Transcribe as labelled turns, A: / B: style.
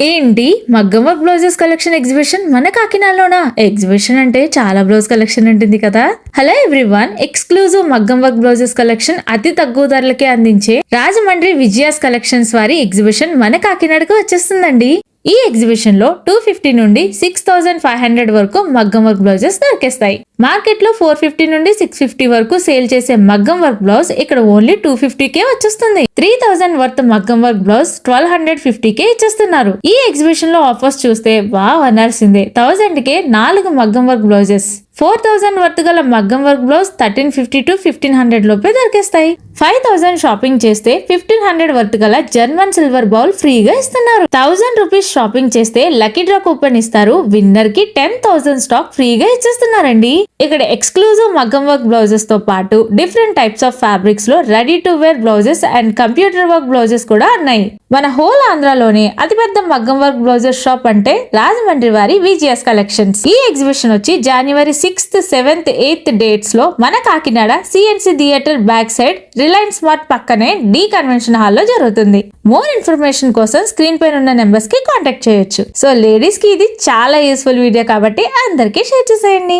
A: ఏంటి? మగ్గం work blouses collection exhibition మన కాకినాడలోనా? ఎగ్జిబిషన్ అంటే చాలా బ్లౌజ్ కలెక్షన్ ఉంటుంది కదా? హలో ఎవ్రీవన్ ఎక్స్క్లూజివ్ మగ్గం వర్క్ బ్లౌజెస్ కలెక్షన్ అతి తక్కువ ధరలకే అందించే రాజమండ్రి విజయాస్ కలెక్షన్స్ వారి ఎగ్జిబిషన్ మన కాకినాడకు వచ్చేస్తుందండి. ఈ ఎగ్జిబిషన్లో టూ ఫిఫ్టీ నుండి సిక్స్ థౌసండ్ ఫైవ్ హండ్రెడ్ వరకు మగ్గం వర్క్ బ్లౌజెస్ దొరికేస్తాయి. మార్కెట్లో ఫోర్ ఫిఫ్టీ నుండి సిక్స్ ఫిఫ్టీ వరకు సేల్ చేసే మగ్గం వర్క్ బ్లౌజ్ ఇక్కడ ఓన్లీ టూ కే వచ్చేస్తుంది. త్రీ థౌసండ్ వర్త్ మగ్గం వర్క్ బ్లౌజ్ ట్వెల్వ్ హండ్రెడ్ ఫిఫ్టీకే ఇచ్చేస్తున్నారు. ఈ ఎగ్జిబిషన్లో ఆఫర్స్ చూస్తే వా అనాల్సిందే. థౌసండ్ కే నాలుగు మగ్గం work blouses. Four thousand worth గల మగ్గం work blouse thirteen fifty to fifteen hundred లోపే దొరికేస్తాయి. ఫైవ్ థౌసండ్ షాపింగ్ చేస్తే ఫిఫ్టీన్ హండ్రెడ్ వర్త్ గల జర్మన్ సిల్వర్ బౌల్ ఫ్రీగా ఇస్తున్నారు. థౌసండ్ రూపీస్ షాపింగ్ చేస్తే లక్కీ డ్రా కూపన్ ఇస్తారు. విన్నర్కి టెన్ థౌసండ్ స్టాక్ ఫ్రీగా ఇచ్చేస్తున్నారండి. ఇక్కడ ఎక్స్క్లూజివ్ మగ్గం వర్క్ బ్లౌజెస్తో పాటు different types of ఫ్యాబ్రిక్స్లో ready to wear blouses and computer work blouses కూడా ఉన్నాయి. మన హోల్ ఆంధ్రాలోనే అతిపెద్ద మగ్గం వర్క్ బ్లౌజెస్ షాప్ అంటే రాజమండ్రి వారి విజిఎస్ కలెక్షన్స్. ఈ ఎగ్జిబిషన్ వచ్చి జనవరి సిక్స్త్ సెవెంత్ ఎయిత్ డేట్స్లో మన Kakinada CNC theatre back side Reliance smart పక్కనే డి కన్వెన్షన్ హాల్లో జరుగుతుంది. మోర్ ఇన్ఫర్మేషన్ కోసం స్క్రీన్ పైన ఉన్న నెంబర్స్కి కాంటాక్ట్ చేయొచ్చు. సో లేడీస్కి ఇది చాలా యూస్ఫుల్ వీడియో కాబట్టి అందరికీ షేర్ చేసేయండి.